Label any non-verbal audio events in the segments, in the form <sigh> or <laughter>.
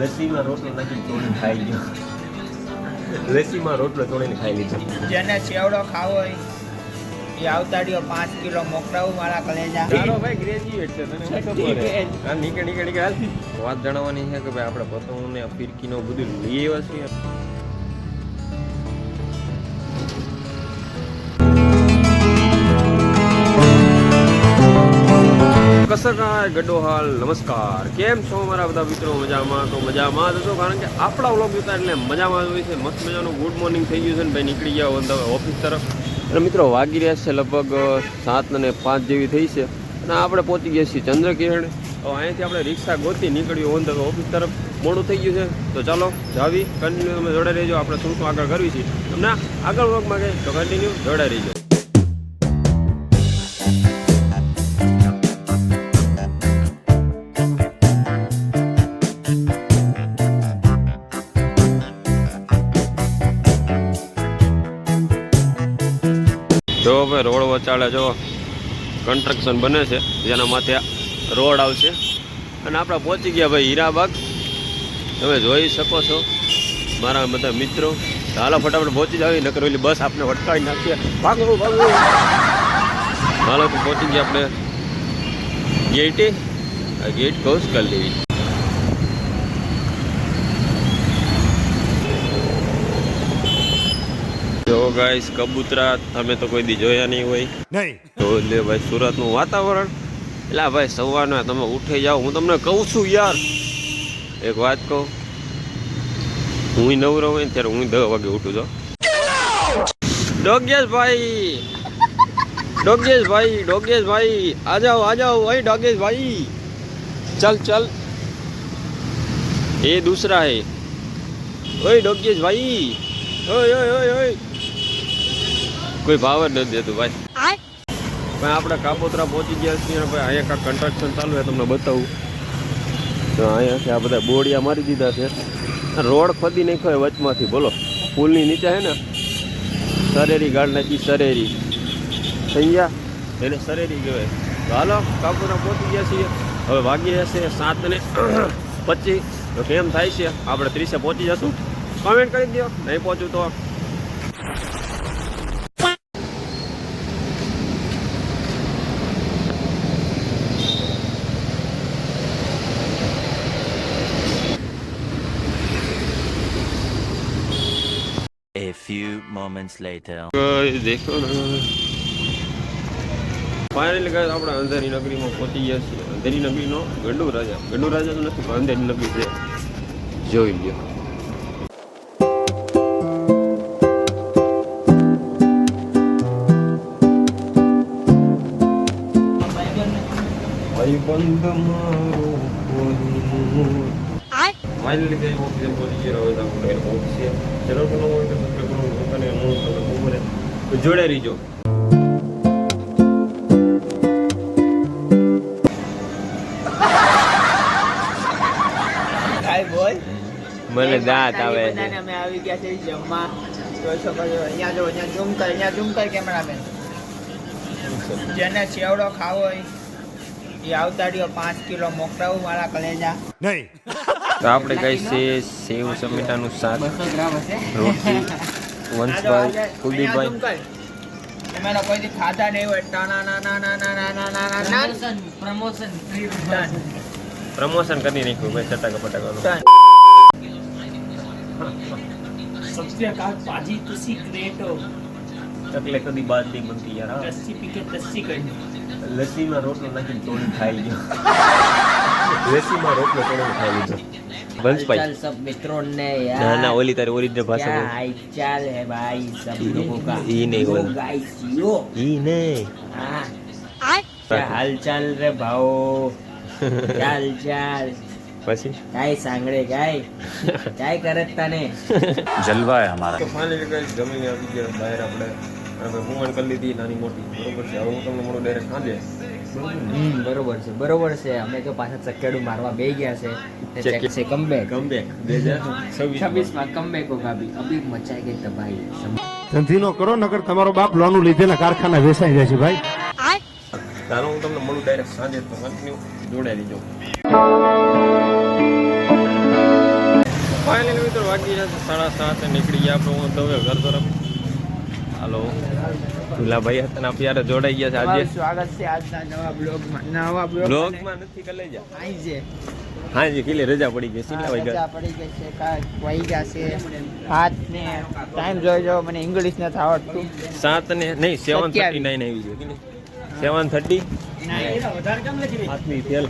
લસ્સીમાં રોટલો નાખી તોડી ખાઈ ગયો. લસ્સીમાં રોટલો તોડીને ખાઈ લીધો. જેને સેવડો ખાવો હોય એ આવતાડ્યો પાંચ કિલો મોકલાવું મારા કલેજા તારો ભાઈ ગ્રેજ્યુએટ છે તને શું ખબર છે? હા નીકળી નીકળી નીકળ. વાત જણાવવાની છે કે ભાઈ આપણે પતંગને ફિરકીનો બધું લઈ આવ્યા છીએ. કસરકાય ગડો હાલ, નમસ્કાર. કેમ છો મારા બધા મિત્રો? મજામાં? તો મજામાં જ કારણ કે આપણા વ્લોગ જોતા એટલે મજામાં જ છે. મસ્ત મજાનું ગુડ મોર્નિંગ થઈ ગયું છે ને ભાઈ, નીકળી ગયા હોય ઓફિસ તરફ. અને મિત્રો, વાગી રહ્યા છે લગભગ સાત અને પાંચ જેવી થઈ છે. અને આપણે પહોંચી ગયા છીએ ચંદ્રકિરણ. હવે અહીંયાથી આપણે રિક્ષા ગોતી નીકળ્યું હોય તો ઓફિસ તરફ. મોડું થઈ ગયું છે. તો ચાલો, જાવી કન્ટિન્યુ તમે જોડે રહેજો. આપણે શું આગળ કરવી છીએ તમને આગળ વર્ગમાં ગઈ તો કન્ટિન્યુ જોડે રહીજો. જો ભાઈ રોડ વચાળે જો કન્સ્ટ્રક્શન બને છે, જેના માથે રોડ આવશે. અને આપણે પહોંચી ગયા ભાઈ હીરાબાગ. તમે જોઈ શકો છો, મારા બધા મિત્રો. હાલો ફટાફટ પહોંચી જાવી નકર ઓલી બસ આપણે વટકાવી નાખીએ. ભાગવું ભાગવું. હાલો પહોંચી ગયા આપણે. ગેટે? ગેટ ક્લોઝ કરી દેવી. ગાઈસ કબૂતરા તમે તો કોઈ દી જોયા નહીં હોય. નહીં. તો એટલે ભાઈ સુરતનું વાતાવરણ. એટલે ભાઈ સવારના તમે ઉઠી જાઓ હું તમને કહું છું યાર. એક વાત કહું. હું નવરો હોય ત્યારે હું દસ વાગે ઉઠું છું. ડોગેશભાઈ! ડોગેશભાઈ ડોગેશભાઈ! આ જાઓ આ જાઓ ડોગેશ ભાઈ ચાલ ચાલ. એ દૂસરા હે. ઓય ડોગેશભાઈ. ઓય ઓય ઓય ઓય. કોઈ ભાવ જ નથી દેતું ભાઈ. ભાઈ આપણે કાપોતરા પહોંચી ગયા છીએ ભાઈ અહીંયા કાંઈક કન્સ્ટ્રક્શન ચાલુ છે તમને બતાવું. તો અહીંયાથી આ બધા બોડિયા મારી દીધા છે. રોડ ખોદી નાખ્યો હોય વચમાંથી બોલો. પુલની નીચે છે ને? સરેરી ગાળ નાખી સરેરી થઈ ગયા એને સરેરી કહેવાય. તો હાલો કાપોતરા પહોંચી ગયા છીએ. હવે વાગી જશે સાત ને પચીસ. તો કેમ થાય છે? આપણે ત્રીસે પહોંચી જશું. કમેન્ટ કરી દો નહીં પહોંચું તો A few moments later. દેખો ફાઇનલી ગાઈસ આપણે અંધેરી નગરીમાં પહોંચી ગયા છીએ. અંધેરી નગરીનો ગંડુ રાજા. ગંડુ રાજા તો નથી પણ અંધેરી નગરી છે. જોઈ લ્યો. ભાઈબંધ મારો ફાઇનલી ગઈ ઓફિસે પહોંચી ગયો. હવે તો આપણે ઓફિસે ચેનલ પર હોય તો સબસ્ક્રાઇબ કરો અને હું તમને ખબર તો જોડે રહીજો. મને દાંત આવે છે. અમે આવી ગયા છે જમવા. જોઈ શકો છો અહીંયા જો અહીંયા ઝૂમ કર અહીંયા ઝૂમ કર કેમેરામેન. જેને ચેવડો ખાવો હોય એ આવતાડ્યો પાંચ કિલો મોકલાવું મારા કલેજા. નહીં. તો આપણે કઈ છે સેવ સમેટાનું શાક. રોટલી. વંશભાઈ કુલદીપભાઈ. એમાં કોઈથી ખાધા નહીં હોય ટાણા ના ના ના ના ના ના ના ના ના. પ્રમોશન પ્રમોશન કરી નાખ્યું ભાઈ ચટાકા પટાકાનું સબસે કાટ પાજી તુસી ક્રેટો. ચકલે કદી બાદ નહીં બનતી યાર લસ્સી પીકે લસ્સી કરી લસ્સીમાં રોટલો નાખીને તોડી ખાઈ ગયો. લસ્સીમાં રોટલો તોડીને ખાઈ લીધો. હાલ ચાલ પછી? કાઈ સાંગડે કાઈ? કાઈ કરે તને. જલવા તો ફાઇનલી ગાઈસ જમીને આવી ગયા કરી લીધી નાની મોટી. બરોબર છે. હું તમને મળું ડાયરેક્ટ સાંજે હમ બરોબર છે બરોબર છે. અમે તો પાછા ચક્કેડું મારવા બે ગયા છે. છે કમબેક કમબેક બે હજાર છવ્વીસમાં કમબેક ઉગાવી અભી મચાઈ ગઈ તબાહી ધંધી નો કરો નગર તમારો બાપ લોનું લીધેલા કારખાના વેચાઈ જાય છે ભાઈ. તારો હું તમને મળું ડાયરેક્ટ સાંજે તો કન્ટિન્યુ જોડાઈ લેજો ફાઇનલી મિત્રો વાગી જશે સાડા સાત નીકળી ગયા આપણે. હું દવે ઘર તરફ હાલો. દુલાભાઈ હતા અત્યારે જોડાઈ ગયા છે આજે. સ્વાગત છે આજના નવા બ્લોગમાં. નવા બ્લોગમાં નથી કરી લઈ જા. આઈ છે. હા જી કેટલી રજા પડી ગઈ કેટલા રજા પડી ગઈ છે કાંઈ વાઈ ગયા છે. હાથ ને ટાઈમ જોઈ જો મને ઇંગ્લિશ નથી આવડતું. સાત ને નહીં સેવન થર્ટી નાઇન આવી કેટલી સેવન થર્ટી હાથની તેલ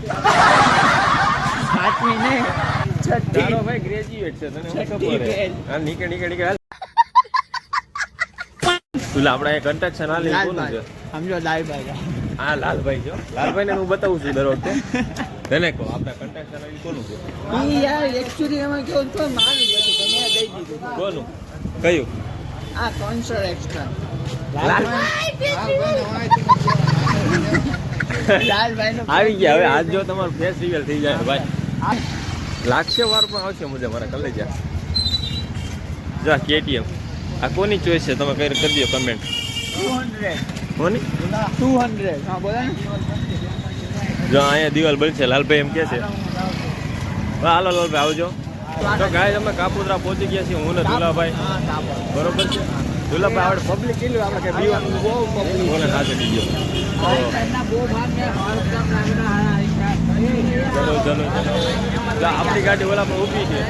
હાથની નહીં. છઠ્ઠી. ભાઈ ગ્રેજ્યુએટ છે તને ખબર? નીકળ નીકળ નીકળ. તુલા આપણે એ કન્ટ્રક્શન હાલે લીધું છે સમજો લાલભાઈ. હા લાલભાઈ જો. લાલભાઈ ને હું બતાવું છું દર વખતે. તેને કહો આપણે કન્ટેક્ટ હાલે કોનું છે? ઈ યાર એક્ચ્યુઅલી એમાં કેવું તો મારી ગયું તમે દઈ દીધું. કોનું? કયું? આ કોન્સર્ટ એક્સ્ટ્રા લાલભાઈ <laughs> આવી ગયા હવે આજ જો તમારું ફેસ રિવેલ થઈ જાય ભાઈ. લાગશે વાર પણ આવશે મજા મારા કલેજા જા કેટીએમ આ કોની ચોઈસ છે? તમે કઈ કરી દો કમેન્ટ કોની? ટુ હંડ્રેડ જો અહીંયા દિવાલ બનશે, લાલભાઈ એમ કે છે. હાલો લાલભાઈ, આવજો. તો ગાય અમે કાપોદ્રા પહોંચી ગયા છીએ, હું ને દુલાભાઈ. બરોબર છે? દુલાભાઈ આપણે પબ્લિક કેટલું આપણે કે બીવાનું બહુ પબ્લિક બોલે ગયો ને કામ લાગેલા ચલો ચલો ચલો. આપણી ગાડી ઓલા પર ઊભી છે.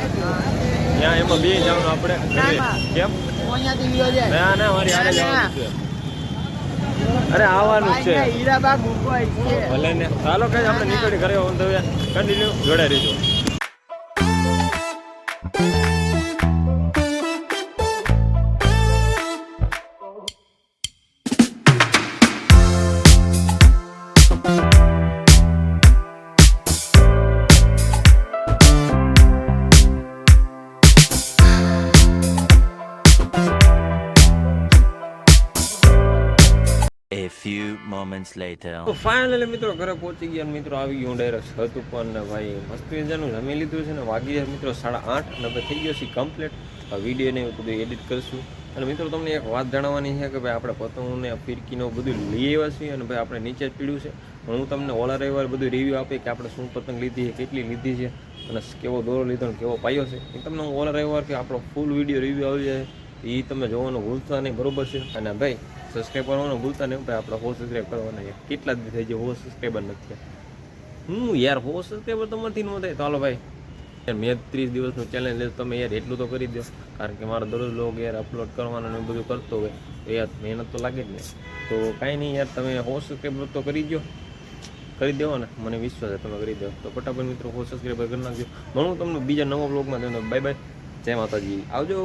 ત્યાં એમાં બે જવાનું આપણે. કેમ? અહીંયાથી ગયો જાય. ના ના મારી હારે જવાનું છે. અરે આવવાનું છે. હીરાબાગ ઊભો છે. ભલે ને. ચાલો કઈ આપણે નીકળી ઘરે હું તો કન્ટિન્યુ જોડાઈ રહીજો. Few moments later. તો ફાઇનલી મિત્રો ઘરે પહોંચી ગયા મિત્રો આવી ગયું ડાયરેક્ટ છત ઉપર ને ભાઈ મસ્ત મજાનું જમી લીધું છે ને વાગી જાય મિત્રો સાડા આઠ હવે થઈ ગયો છે કમ્પ્લીટ વીડિયો ને એવું બધું એડિટ કરશું. અને મિત્રો તમને એક વાત જણાવવાની છે કે ભાઈ આપણે પતંગને, ફિરકીનો બધું લઈ આવ્યા છીએ અને ભાઈ આપણે નીચે જ પીડ્યું છે. પણ હું તમને ઓલા રવિવાર બધું રિવ્યૂ આપી કે આપણે શું પતંગ લીધી છે, કેટલી લીધી છે અને કેવો દોરો લીધો અને કેવો પાયો છે. એ તમને હું ઓલા રવિવાર કે આપણો ફૂલ વીડિયો રિવ્યૂ આવી જાય એ તમે જોવાનું ભૂલતા નહીં, બરોબર છે? અને ભાઈ સબસ્ક્રાઈબ કરવાનું ભૂલતા નહીં ભાઈ. આપણે હો સબસ્ક્રાઈબ કરવાના છે. કેટલા દી થઈ જાય હો સબસ્ક્રાઈબર નથી હું યાર હો સબસ્ક્રાઈબર તમારથી ન થાય. હાલો ભાઈ. યાર મેં ત્રીસ દિવસનું ચેલેન્જ લીધું, તમે યાર એટલું તો કરી દો. કારણ કે મારે દરરોજ લોગ યાર અપલોડ કરવાનું ને એ બધું કરતો હોય. તો યાર મહેનત તો લાગે જ ને. તો કાંઈ નહીં યાર, તમે હો સબસ્ક્રાઈબર તો કરી દો. કરી દેવો ને મને વિશ્વાસ છે, તમે કરી દો. તો ફટાફટ મિત્રો હો સબસ્ક્રાઈબર કરી નાખજો. હું તમને બીજા નવા બ્લોગમાં બાય બાય. જય માતાજી. આવજો.